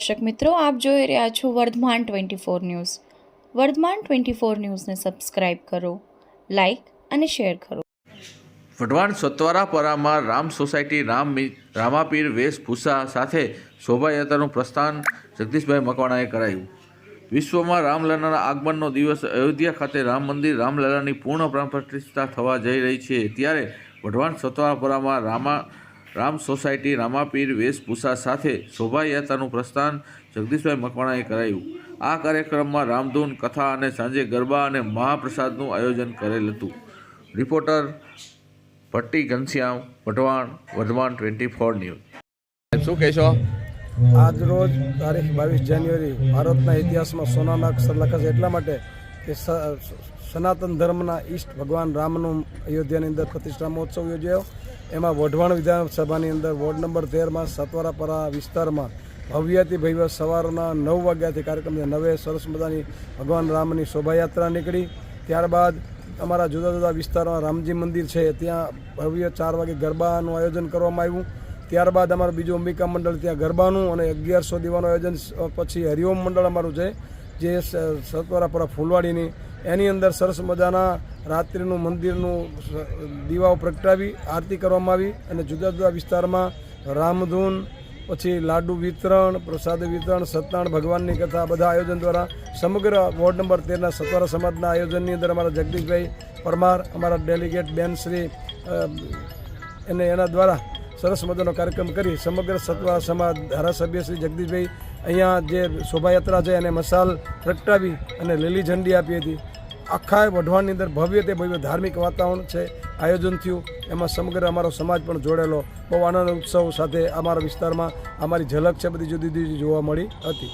દર્શક મિત્રો, આપ જોઈ રહ્યા છો Vardhaman twenty four news. Vardhaman twenty four ન્યૂઝને સબસ્ક્રાઇબ કરો, લાઇક અને શેર કરો. વઢવાણ સત્વરાપરામાં રામ સોસાયટી, રામ રામાપીર વેશભૂષા સાથે શોભાયાત્રાનું પ્રસ્થાન જગદીશભાઈ મકવાણાએ કરાયું. વિશ્વમાં રામલલાના આગમનનો દિવસ અયોધ્યા ખાતે રામ મંદિર, રામલલાની પૂર્ણ પ્રાણ પ્રતિષ્ઠા થવા જઈ રહી છે. ત્યારે વઢવાણ સત્વરાપરામાં રામા રામ સોસાયટી રામાપીર વેશભૂષા સાથે શોભાયાત્રાનું પ્રસ્થાન જગદીશભાઈ મકવાણાએ કરાયું. આ કાર્યક્રમમાં રામધૂન કથા અને સાંજે ગરબા અને મહાપ્રસાદનું આયોજન કરેલ હતું. Reporter Bhatti Ghanshyam Wadhwan Wadhwan twenty four news. શું કહેશો? આજ રોજ તારીખ બાવીસ જાન્યુઆરી ભારતના ઇતિહાસમાં સોનાના અક્ષર લખાશે એટલા માટે કે સનાતન ધર્મના ઈષ્ટ ભગવાન રામનું અયોધ્યાની અંદર પ્રતિષ્ઠા મહોત્સવ યોજાયો. એમાં વઢવાણ વિધાનસભાની અંદર વોર્ડ નંબર તેરમાં સતવારાપરા વિસ્તારમાં ભવ્યથી ભવ્ય સવારના નવ વાગ્યાથી કાર્યક્રમ નવે સરસ મજાની ભગવાન રામની શોભાયાત્રા નીકળી. ત્યારબાદ અમારા જુદા જુદા વિસ્તારમાં રામજી મંદિર છે. ત્યાં ભવ્ય ચાર વાગે ગરબાનું આયોજન કરવામાં આવ્યું. ત્યારબાદ અમારું બીજું અંબિકા મંડળ, ત્યાં ગરબાનું અને અગિયારસો દીવાનું આયોજન પછી હરિઓમ મંડળ અમારું છે. જે સત્વરાપરા ફૂલવાડીની એની અંદર સરસ મજાના રાત્રિનું મંદિરનું દીવાઓ પ્રગટાવી આરતી કરવામાં આવી અને જુદા જુદા વિસ્તારમાં રામધૂન પછી લાડુ વિતરણ પ્રસાદ વિતરણ સત્યનારાયણ ભગવાનની કથા બધા આયોજન દ્વારા સમગ્ર વોર્ડ નંબર તેરના સત્વારા સમાજના આયોજનની અંદર અમારા જગદીશભાઈ પરમાર અમારા ડેલિગેટ બેન શ્રી અ, એને એના દ્વારા સરસ મજાનો કાર્યક્રમ કરી સમગ્ર સત્વા સમાજ ધારાસભ્ય શ્રી જગદીશભાઈ અહીંયા જે શોભાયાત્રા છે એને મસાલ પ્રગટાવી અને લીલી ઝંડી આપી હતી. આખા વઢવાણની અંદર ભવ્ય તે ભવ્ય ધાર્મિક વાતાવરણ છે, આયોજન થયું. એમાં સમગ્ર અમારો સમાજ પણ જોડેલો બહુ આનંદ ઉત્સવ સાથે અમારા વિસ્તારમાં અમારી ઝલક છે બધી જુદી જુદી જોવા મળી હતી.